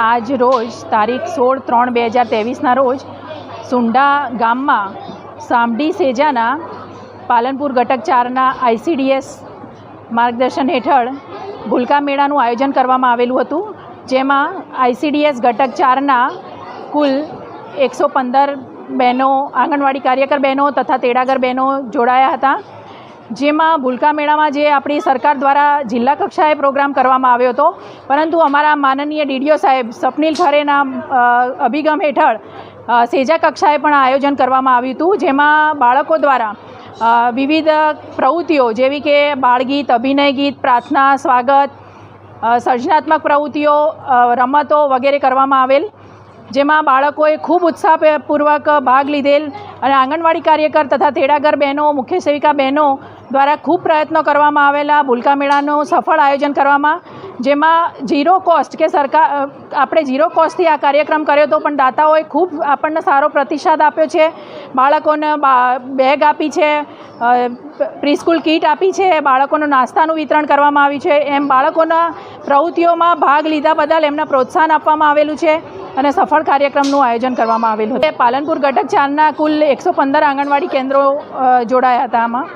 આજ રોજ તારીખ સોળ ત્રણ બે હજાર ત્રેવીસના રોજ સુંડા ગામમાં સામડી સેજાના પાલનપુર ઘટક ચારના આઈસીડીએસ માર્ગદર્શન હેઠળ ભૂલકા મેળાનું આયોજન કરવામાં આવેલું હતું, જેમાં આઈસીડીએસ ઘટક ચારના કુલ એકસો પંદર બહેનો, આંગણવાડી કાર્યકર બહેનો તથા તેડાગર બહેનો જોડાયા હતા. જેમાં ભૂલકા મેળામાં જે આપણી સરકાર દ્વારા જિલ્લા કક્ષાએ પ્રોગ્રામ કરવામાં આવ્યો હતો, પરંતુ અમારા માનનીય ડીડીઓ સાહેબ સ્વપ્નિલ ખરેના અભિગમ હેઠળ સેજા કક્ષાએ પણ આયોજન કરવામાં આવ્યું હતું, જેમાં બાળકો દ્વારા વિવિધ પ્રવૃત્તિઓ જેવી કે બાળગીત અભિનય ગીત, પ્રાર્થના, સ્વાગત સર્જનાત્મક પ્રવૃત્તિઓ રમતો વગેરે કરવામાં આવેલ, જેમાં બાળકોએ ખૂબ ઉત્સાહપૂર્વક ભાગ લીધેલ અને આંગણવાડી કાર્યકર તથા તેડાગર બહેનો, મુખ્ય સેવિકા બહેનો દ્વારા ખૂબ પ્રયત્નો કરવામાં આવેલા ભૂલકા મેળાનું સફળ આયોજન કરવામાં, જેમાં ઝીરો કોસ્ટ કે સરકાર આપણે ઝીરો કોસ્ટથી આ કાર્યક્રમ કર્યો હતો પણ દાતાઓએ ખૂબ આપણને સારો પ્રતિસાદ આપ્યો છે, બાળકોને બેગ આપી છે પ્રીસ્કૂલ કીટ આપી છે, બાળકોનું નાસ્તાનું વિતરણ કરવામાં આવ્યું છે, એમ બાળકોના પ્રવૃત્તિઓમાં ભાગ લીધા બદલ એમને પ્રોત્સાહન આપવામાં આવેલું છે અને સફળ કાર્યક્રમનું આયોજન કરવામાં આવેલું છે પાલનપુર ઘટક ચારના કુલ એકસો પંદર આંગણવાડી કેન્દ્રો જોડાયા હતા આમાં.